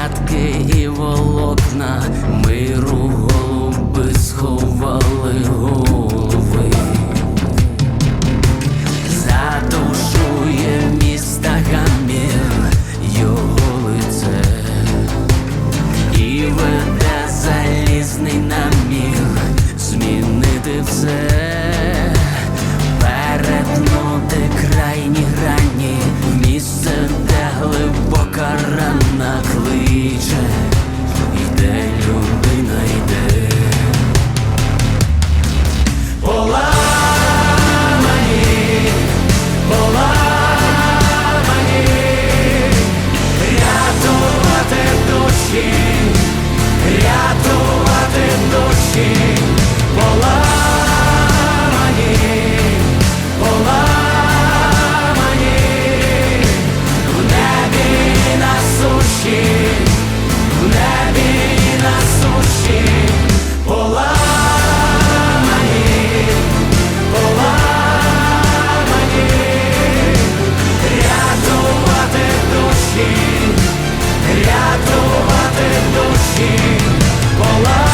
порядки і волокна, миру голуби сховали Рятувати душі, пола.